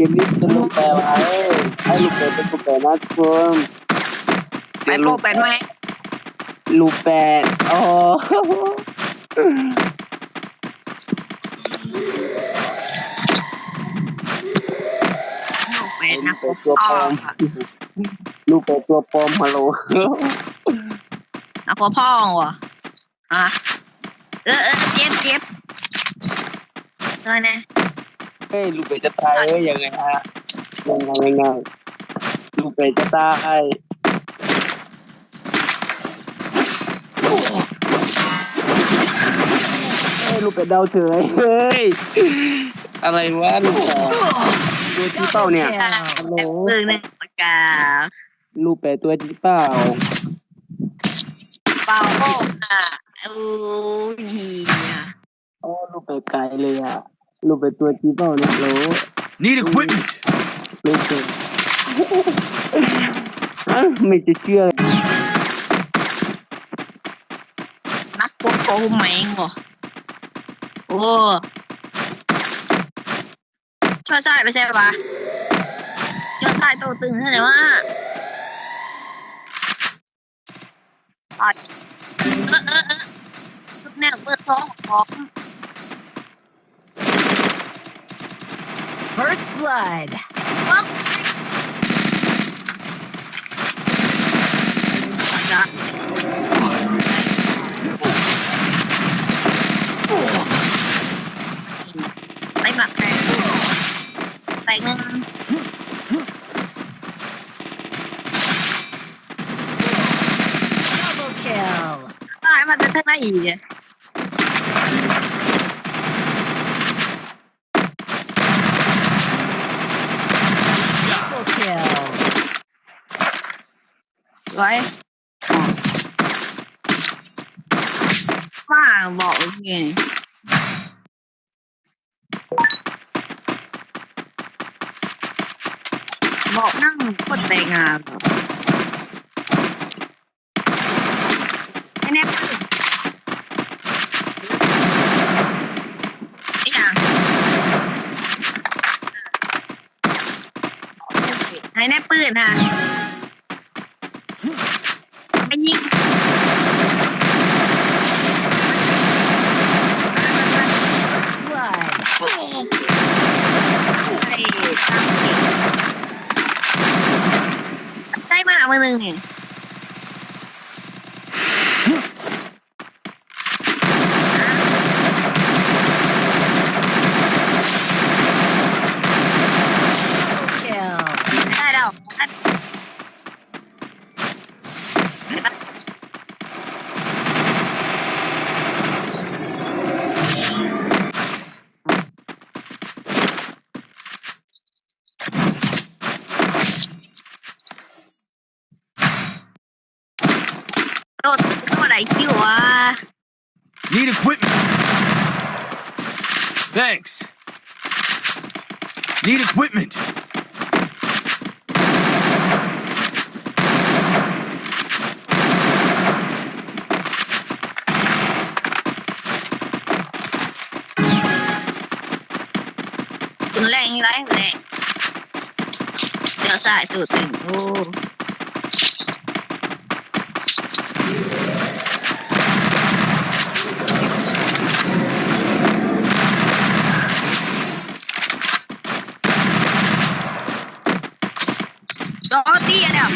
กมนี้เป็นลูกแปรมาเอ้ยให้ลูกแปรเป็นลูกแปรนะทุกคนไปโปรแปดไหมลูกแปรอ๋อโปรแปดนะลูกแปรตัวปลอมลูกแปรตัวปลอมฮัลโหลนะพ่อพ่อวะฮะเออเออเจ็บเจ็บเออเนี่ย เฮ้ยลูกแปรจะตายเอ้ยยังไงฮะยังไงยังไงลูกแปรจะตายเฮ้ยลูกแปรเดาเฉยเฮ้ยอะไรวะลูกแปรตัวชี้เป้าเนี่ยฮัลโหลปืนหนึ่งปากาลูกแปรตัวจริงเปล่าเปล่าโป้อะโอ้ยเหี้ยอ๋อลูกแปรไกลเลยอะ ลูกแปรตัวจริงเปล่าเนี่ยโหล Need equipment. ลูกแปรอะไม่จะเชื่อนักโกโก้ไหมงเหรอโอ้ช่วยได้ไม่ใช่ปะช่วยได้โตตึงใช่ไหมวะอะเออเออเออแนวเปิดท้องของ First blood. จะไปหมักแทนใส่เงิน Double kill. ได้มันจะได้อีก Triple kill. สวยมาบอกไงบอกนั่งคนแต่งานไอ้แน่ไอ้ยังไอ้แน่ปืนฮะไม่ยิง First blood. ไอ้ตามสิ ได้มามือหนึ่งนี่ Double kill. ได้แล้วอัน โดดตัวไหนคิววะ Need equipment. Thanks. Need equipment. ตุนแรงอีไรแรงเดี๋ยวสายตูดตึงโอ้รอตีอะเดี๋ยว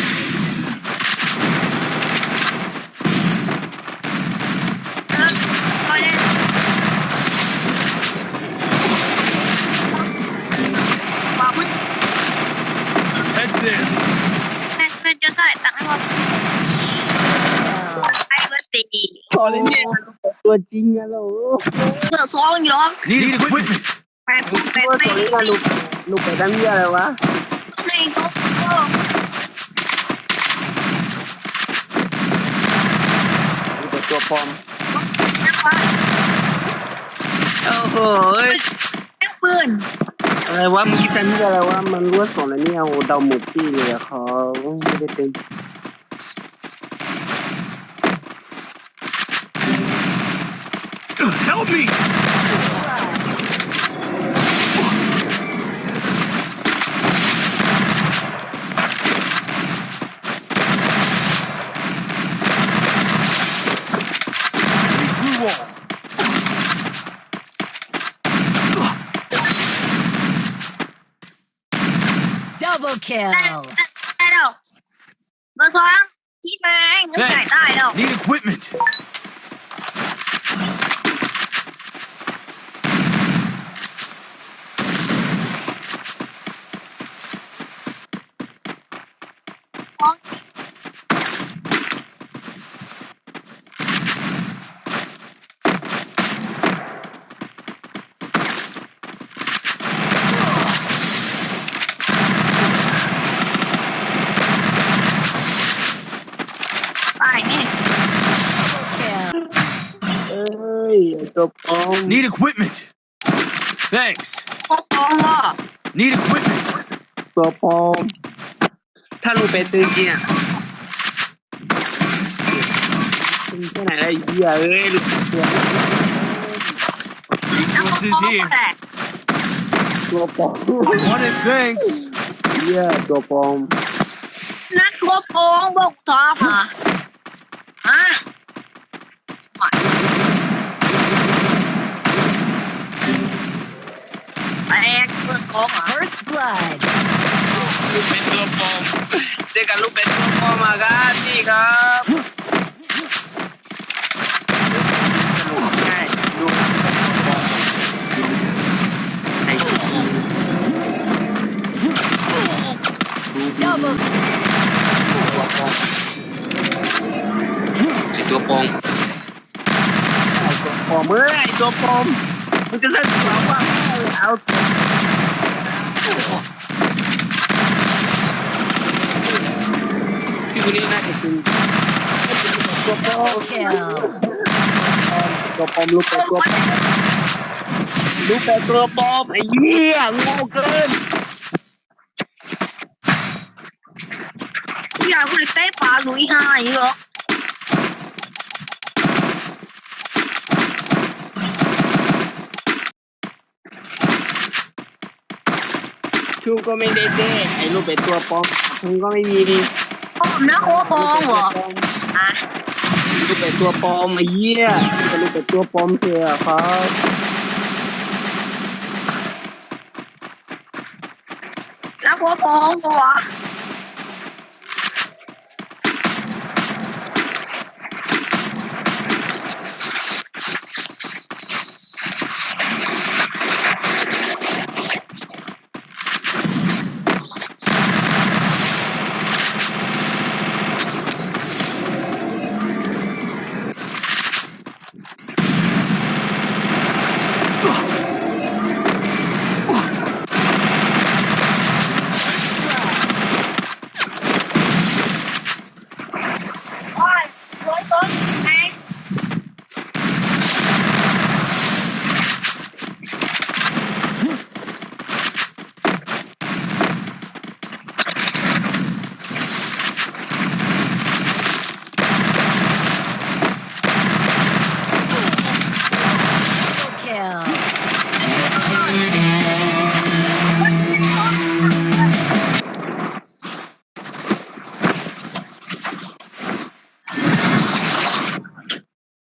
เออคอยเล่นบอกมึง Head there. แม่เป็นจะได้ตังค์ให้ว่า Kill. ไอ้เบอร์ตี พอ เลยเนี่ยลูกแปรตัวจริงอะโหลเสือซองอยู่หรอก Need equipment. แปดลูกแปตัวดตัวไม่นี้นะลูกลูกแปรตั้งเยอะอะไรวะไม่ก็ลูกแปรตัวปลอมนักว่าโอ้โหเอ้ยแม่ปืนอะไรวะมึงคิดกันนี่อะไรวะมันรู้ว่าสองแล้วเนี่ยโอ้เดาหมดที่เลยอะเขาไม่ได้เป็น Help me! Double kill. เบอร์สองพี่ไม้ไม่จ่ายได้หรอก Need equipment! ตายนี่ Kill. เอ้ยไอ้ตัวปลอม Need equipment. Thanks. โอ้โห Need equipment. ตัวปลอมถ้าลูกเป็ดจริงๆอะเป็นแค่ไหนแล้วไอ้เหี้ยเอ้ยลูกตัวแล้วก็ Resources โป๊ here. แตกตัวปลอม Wanted thanks. เหี้ยตัวปลอม นั่นตัวโป้งบอกทอมาฮะแตกเพื่อนโกงเหรอ First blood. ลูกเป็ดตัวปลอมเจอกันลูกเป็ดตัวปลอมมาครับนี่ครับสนุกง่ายดูไอ้ Double ไอ้ตัวปลอมไอ้ตัวปลอมเอ้ยไอ้ตัวปลอมมันจะสนุกหรอวะ เอาพี่คนนี้น่าจะเป็นตัวปลอมตัวปลอมลูกเป็ดตัวปลอมลูกเป็ดตัวปลอมไอ้เหี้ยโง่เกินกูอยากกูเลยเตะปลาหลุยห้าอีกเหรอ ชูก็ไม่ได้เด้ไอ้ลูกเป็ดตัวปลอมมึงก็ไม่มีดิผมนะโคโปงเหรออะลูกเป็ดตัวปลอมไอ้เหี้ยเป็นลูกเป็ดตัวปลอมเถอะครับแล้วโคโปงเหรอ